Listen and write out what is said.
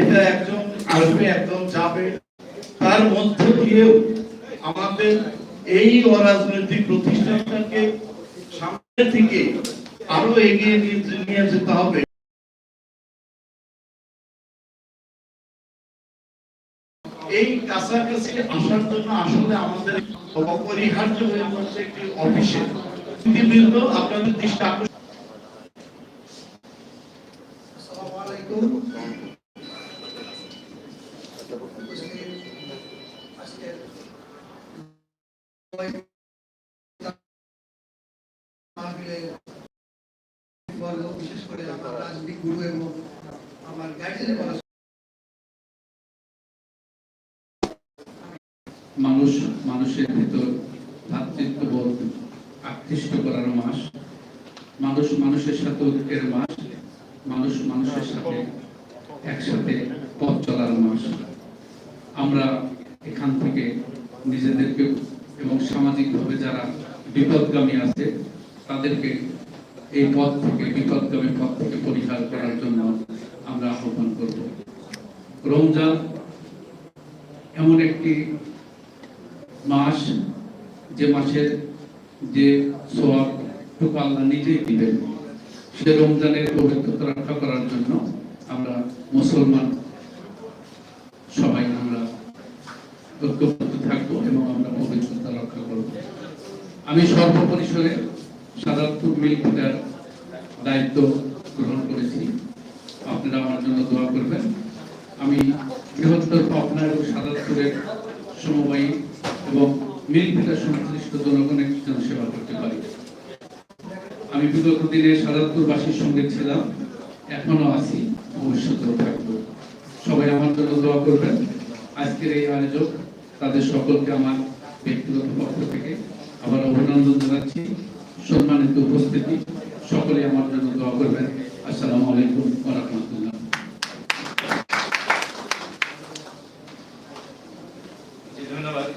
এটা একদম আসবে, একদম যাবে। তার মধ্য দিয়েও আমাদের এই অরাজনৈতিক প্রতিষ্ঠানটাকে সামনে থেকে আরও এগিয়ে নিয়ে যেতে হবে। এই কাছাকাছি আসার জন্য আসলে আমাদের অপরিহার্য হয়ে পড়ছে একটি অফিসে। বৃন্দ আপনাদের দৃষ্টি আকর্ষণ মানুষ, মানুষের ভিতর ভ্রাতৃত্ববোধ আকৃষ্ট করার মাস। মানুষ মানুষের সাথে ঐক্যের মাস। মানুষ মানুষের সাথে একসাথে পথ চলার মাস। আমরা এখান থেকে নিজেদেরকে এবং সামাজিকভাবে যারা বিপদগামী আছে, তাদেরকে এই পথ থেকে, বিপদগামী পথ থেকে পরিহার করার জন্য আমরা আহ্বান করব। রমজান এমন একটি মাস, যে মাসের যে সোয়াব টুকু আল্লাহ নিজেই দিবেন। সে রমজানের পবিত্রতা রক্ষা করার জন্য আমরা মুসলমান সবাই আমরা ঐক্যবদ্ধ থাকব এবং আমরা পবিত্রতা রক্ষা করব। আমি সর্বপরিসরে সাদাতপুর মিল্কিটার দায়িত্ব গ্রহণ করেছি। আপনারা আমার জন্য দোয়া করবেন। আমি বৃহত্তর পাবনা এবং সাদাতপুরের সমবায়ী এবং মিলভিটা সংশ্লিষ্ট জনগণের জন্য সেবা করতে পারি। আমি বিগত দিনে সাদাতপুরবাসীর সঙ্গে ছিলাম, এখনও আছি, ভবিষ্যতেও থাকব। সবাই আমার জন্য দোয়া করবেন। আজকের এই আয়োজক তাদের সকলকে আমার ব্যক্তিগত পক্ষ থেকে আবার অভিনন্দন জানাচ্ছি। সম্মানিত উপস্থিতি, সকলে আমার জন্য দোয়া করবেন। আসসালামু আলাইকুম রাহমাতুল্লাহ। ধন্যবাদ।